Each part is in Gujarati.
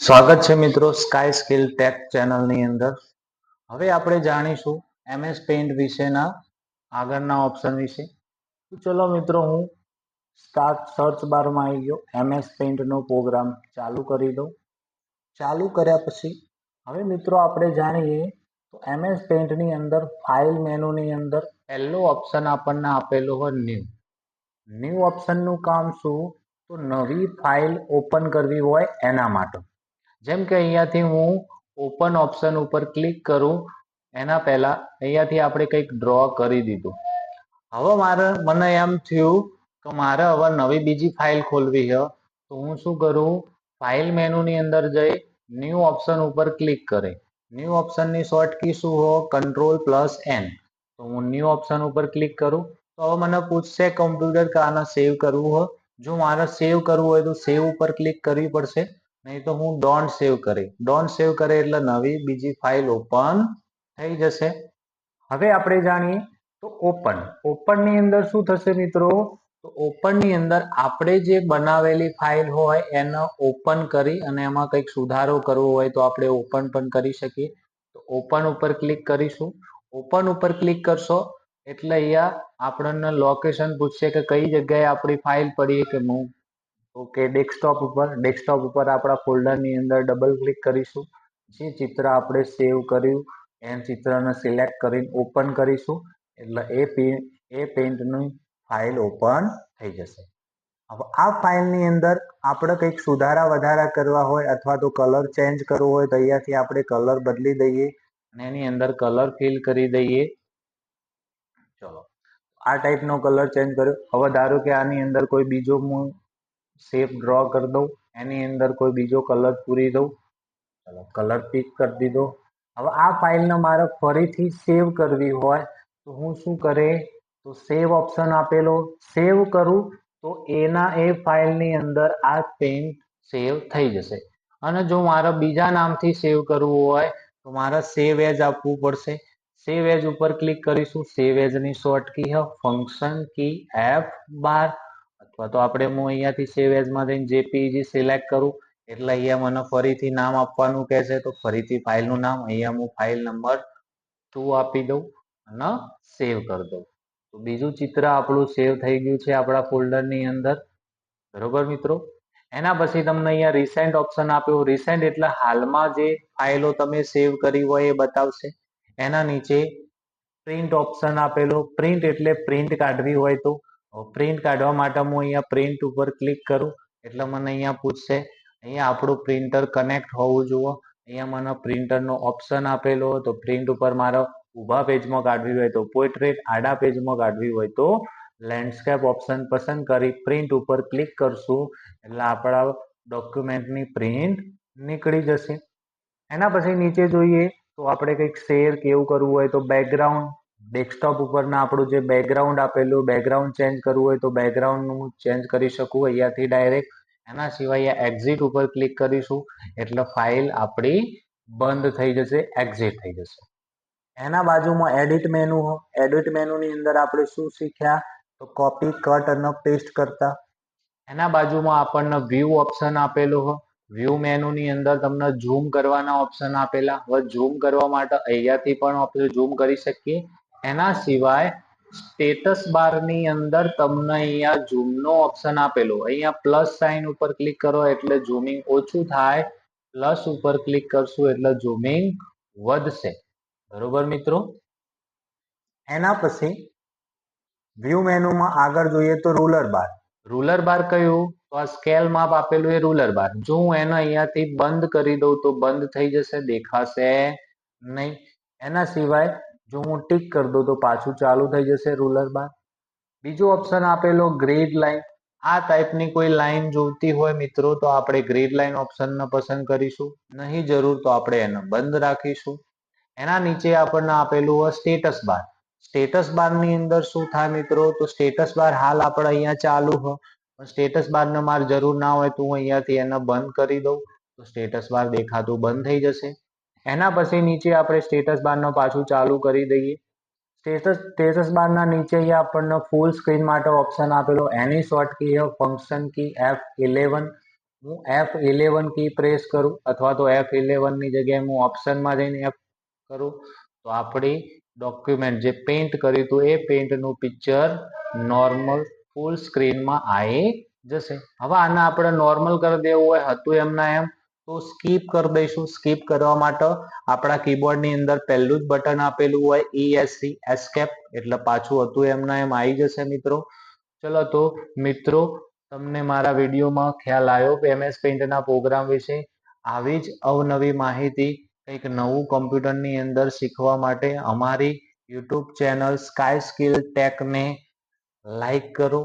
સ્વાગત છે મિત્રો સ્કાય સ્કિલ ટેક ચેનલની અંદર. હવે આપણે જાણીશું એમએસ પેઇન્ટ વિશેના આગળના ઓપ્શન વિશે. ચલો મિત્રો હું સ્ટાર્ટ સર્ચ બારમાં આવી ગયો. એમએસ પેઇન્ટનો પ્રોગ્રામ ચાલુ કરી દઉં. ચાલુ કર્યા પછી હવે મિત્રો આપણે જાણીએ તો એમએસ પેઇન્ટની અંદર ફાઇલ મેનુની અંદર પહેલો ઓપ્શન આપણને આપેલો હોય ન્યૂ ન્યૂ ઓપ્શનનું કામ શું? તો નવી ફાઇલ ઓપન કરવી હોય એના માટે. જેમ કે અહીંયાથી હું ઓપન ઓપ્શન ઉપર ક્લિક કરું, એના પહેલા અહીંયાથી આપણે કંઈક ડ્રો કરી દીધું. હવે મારે, મને એમ થયું કે મારે હવે નવી બીજી ફાઇલ ખોલવી છે, તો હું શું કરું? ફાઇલ મેનુની અંદર જઈ ન્યૂ ઓપ્શન ઉપર ક્લિક કરે. ન્યૂ ઓપ્શનની શોર્ટ કી શું હો? કંટ્રોલ પ્લસ એન તો હું ન્યૂ ઓપ્શન ઉપર ક્લિક કરું. તો હવે મને પૂછશે કમ્પ્યુટર કે આને સેવ કરવું હોય જો મારે સેવ કરવું હોય તો સેવ ઉપર ક્લિક કરવી પડશે. નહીં તો હું ડોન્ટ સેવ કરી ડોન્ટ સેવ કરે એટલે નવી બીજી ફાઇલ ઓપન થઈ જશે. હવે આપણે જાણીએ તો ઓપન ઓપનની અંદર શું થશે મિત્રો? તો ઓપનની અંદર આપણે જે બનાવેલી ફાઇલ હોય એને ઓપન કરી અને એમાં કંઈક સુધારો કરવો હોય તો આપણે ઓપન પણ કરી શકીએ. તો ઓપન ઉપર ક્લિક કરીશું. ઓપન ઉપર ક્લિક કરશો એટલે અહીંયા આપણને લોકેશન પૂછશે કે કઈ જગ્યાએ આપણી ફાઇલ પડી કે હું ઓકે ડેસ્કટોપ ઉપર ડેસ્કટોપ ઉપર આપણા ફોલ્ડરની અંદર ડબલ ક્લિક કરીશું. જે ચિત્ર આપણે સેવ કર્યું એ ચિત્રને સિલેક્ટ કરીને ઓપન કરીશું. એટલે એ એ પેઇન્ટની ફાઇલ ઓપન થઈ જશે. હવે આ ફાઇલની અંદર આપણે કંઈક સુધારા વધારા કરવા હોય અથવા તો કલર ચેન્જ કરવો હોય તો અહીંયાથી આપણે કલર બદલી દઈએ અને એની અંદર કલર ફિલ કરી દઈએ. ચલો. આ ટાઈપનો કલર ચેન્જ કર્યો. હવે ધારો કે આની અંદર કોઈ બીજો શેપ ડ્રો કરી દઉં. એની અંદર કોઈ બીજો કલર પૂરી દઉં. ચલો કલર પિક કરી દીધો. હવે આ ફાઇલને મારે ફરીથી સેવ કરવી હોય તો હું શું કરે? તો સેવ ઓપ્શન આપેલો. સેવ કરું તો એના એ ફાઇલની અંદર આ પેન સેવ થઈ જશે. અને જો મારે બીજા નામથી સેવ કરવું હોય તો મારે સેવ એજ આપવું પડશે. સેવ એજ ઉપર ક્લિક કરીશું. સેવ એજની શોર્ટ કી હે. ફંક્શન કી એફ બાર તો આપણે હું અહીંયાથી સેવ એઝમાં જઈને જેપીજી સિલેક્ટ કરું, એટલે અહીંયા મને ફરીથી નામ આપવાનું કહેશે, તો ફરીથી ફાઇલનું નામ, અહીંયા હું ફાઇલ નંબર ટુ આપી દઉં અને સેવ કરી દઉં. તો બીજું ચિત્ર આપણું સેવ થઈ ગયું છે આપણા ફોલ્ડરની અંદર. બરોબર મિત્રો? એના પછી તમને અહીંયા રિસેન્ટ ઓપ્શન આપ્યો. રિસેન્ટ એટલે હાલમાં જે ફાઇલો તમે સેવ કરી હોય એ બતાવશે. એના નીચે પ્રિન્ટ ઓપ્શન આપેલો. પ્રિન્ટ એટલે પ્રિન્ટ કાઢવી હોય તો પ્રિન્ટ કાઢવા માટે હું અહીંયા પ્રિન્ટ ઉપર ક્લિક કરું. એટલે મને અહીંયા પૂછશે, અહીંયા આપણું પ્રિન્ટર કનેક્ટ હોવું જુઓ. અહીંયા મને પ્રિન્ટરનો ઓપ્શન આપેલો તો પ્રિન્ટ ઉપર મારે ઊભા પેજમાં કાઢવી હોય તો પોર્ટ્રેટ આડા પેજમાં કાઢવી હોય તો લેન્ડસ્કેપ ઓપ્શન પસંદ કરી પ્રિન્ટ ઉપર ક્લિક કરશું. એટલે આપણા ડોક્યુમેન્ટની પ્રિન્ટ નીકળી જશે. એના પછી નીચે જોઈએ તો આપણે કંઈક શેર કેવું કરવું હોય તો બેકગ્રાઉન્ડ ડેસ્કટોપ ઉપરના આપણું જે બેકગ્રાઉન્ડ આપેલું બેકગ્રાઉન્ડ ચેન્જ કરવું હોય તો બેકગ્રાઉન્ડનું ચેન્જ કરી શકું અહીંયાથી ડાયરેક્ટ એના સિવાય એક્ઝિટ ઉપર ક્લિક કરીશું, એટલે ફાઇલ આપણી બંધ થઈ જશે એક્ઝિટ થઈ જશે. એના બાજુમાં એડિટ મેનુ એડિટ મેનુની અંદર આપણે શું શીખ્યા? તો કોપી કટ અને પેસ્ટ કરતા. એના બાજુમાં આપણને વ્યૂ ઓપ્શન આપેલું હોય. વ્યૂ મેનુની અંદર તમને ઝૂમ કરવાના ઓપ્શન આપેલા. હવે ઝૂમ કરવા માટે અહીંયાથી પણ આપણે ઝૂમ કરી શકીએ. એના સિવાય સ્ટેટસ બારની અંદર તમને અહીંયા ઝૂમનો ઓપ્શન આપેલો. અહીંયા પ્લસ સાઇન ઉપર ક્લિક કરો એટલે ઝૂમિંગ ઓછું થાય. પ્લસ ઉપર ક્લિક કરશું એટલે ઝૂમિંગ વધશે. બરોબર મિત્રો? એના પછી વ્યૂ મેનુમાં આગળ જોઈએ તો રૂલર બાર રૂલર બાર કયું? તો આ સ્કેલ માપ આપેલું એ રૂલર બાર જો હું એને અહીંયાથી બંધ કરી દઉં તો બંધ થઈ જશે દેખાશે નહીં. એના સિવાય જો હું ટીક કરી દઉં તો પાછું ચાલુ થઈ જશે રૂલર બાર. બીજો ઓપ્શન આપેલો ગ્રીડ લાઈન આ ટાઈપની કોઈ લાઈન જોઈતી હોય મિત્રો તો આપણે ગ્રીડ લાઈન ઓપ્શનને પસંદ કરીશું. નહીં જરૂર તો આપણે એને બંધ રાખીશું. એના નીચે આપણને આપેલું હોય સ્ટેટસ બાર સ્ટેટસ બારની અંદર શું થાય મિત્રો? તો સ્ટેટસ બાર હાલ આપણે અહીંયા ચાલુ હોય સ્ટેટસ બારને મારે જરૂર ના હોય તો હું અહીંયાથી એને બંધ કરી દઉં. તો સ્ટેટસ બાર દેખાતું બંધ થઈ જશે. એના પછી નીચે આપણે સ્ટેટસ બારનો પાછું ચાલુ કરી દઈએ. સ્ટેટસ સ્ટેટસ બારના નીચે અહીંયા આપણને ફૂલ સ્ક્રીન માટે ઓપ્શન આપેલો એની short key function key F eleven હું એફ ઇલેવન કી પ્રેસ કરું અથવા તો એફ ઇલેવનની જગ્યાએ હું ઓપ્શનમાં જઈને એફ કરું. તો આપણી ડોક્યુમેન્ટ જે પેઇન્ટ કર્યું હતું એ પેઇન્ટનું પિક્ચર નોર્મલ ફૂલ સ્ક્રીનમાં આવી જશે. હવે આને આપણે નોર્મલ કરી દેવું હોય, હતું એમના એમ તો સ્કીપ કરી દઈશું. સ્કીપ કરવા માટે આપણા કીબોર્ડની અંદર પહેલું જ બટન આપેલું હોય ઈએસસી એસ્કેપ એટલે પાછું હતું એમના એમ આવી જશે મિત્રો. ચલો તો મિત્રો, તમને મારા વિડીયોમાં ખ્યાલ આવ્યો એમએસ પેઇન્ટના પ્રોગ્રામ વિશે આવી જ અવનવી માહિતી કંઈક નવું કમ્પ્યુટરની અંદર શીખવા માટે અમારી યુટ્યુબ ચેનલ સ્કાય સ્કિલ ટેકને લાઈક કરો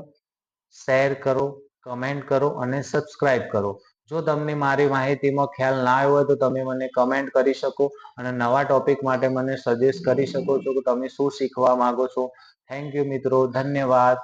શેર કરો કમેન્ટ કરો અને સબસ્ક્રાઈબ કરો. જો તમને મારી માહિતીમાં ખ્યાલ ના આવ્યો હોય તો તમે મને કમેન્ટ કરી શકો અને નવા ટોપિક માટે મને સજેસ્ટ કરી શકો છો કે તમે શું શીખવા માંગો છો. થેન્ક યુ મિત્રો, ધન્યવાદ.